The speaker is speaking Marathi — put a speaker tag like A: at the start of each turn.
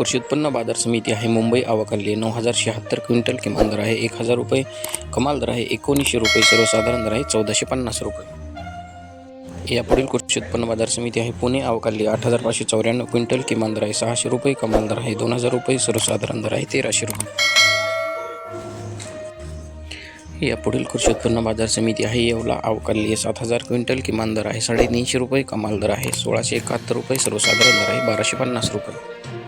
A: कृषी उत्पन्न बाजार समिती आहे. मुंबई अवकाली नऊ हजार शहात्तर क्विंटल किमान दर आहे. एक हजार रुपये कमाल दर आहे. एकोणीसशे रुपये सर्वसाधारण दर आहे. चौदाशे पन्नास रुपये. यापुढील कृषी उत्पन्न बाजार समिती आहे. पुणे अवकाली आठ हजार पाचशे चौऱ्याण्णव क्विंटल किमान दर आहे. सहाशे रुपये कमाल दर आहे. दोन हजार रुपये सर्वसाधारण दर आहे. तेराशे रुपये. यापुढील कृषी उत्पन्न बाजार समिती आहे. येवला अवकाली सात हजार क्विंटल किमान दर आहे. साडेतीनशे रुपये कमाल दर आहे. सोळाशे एकाहत्तर रुपये सर्वसाधारण दर आहे. बाराशे पन्नास रुपये.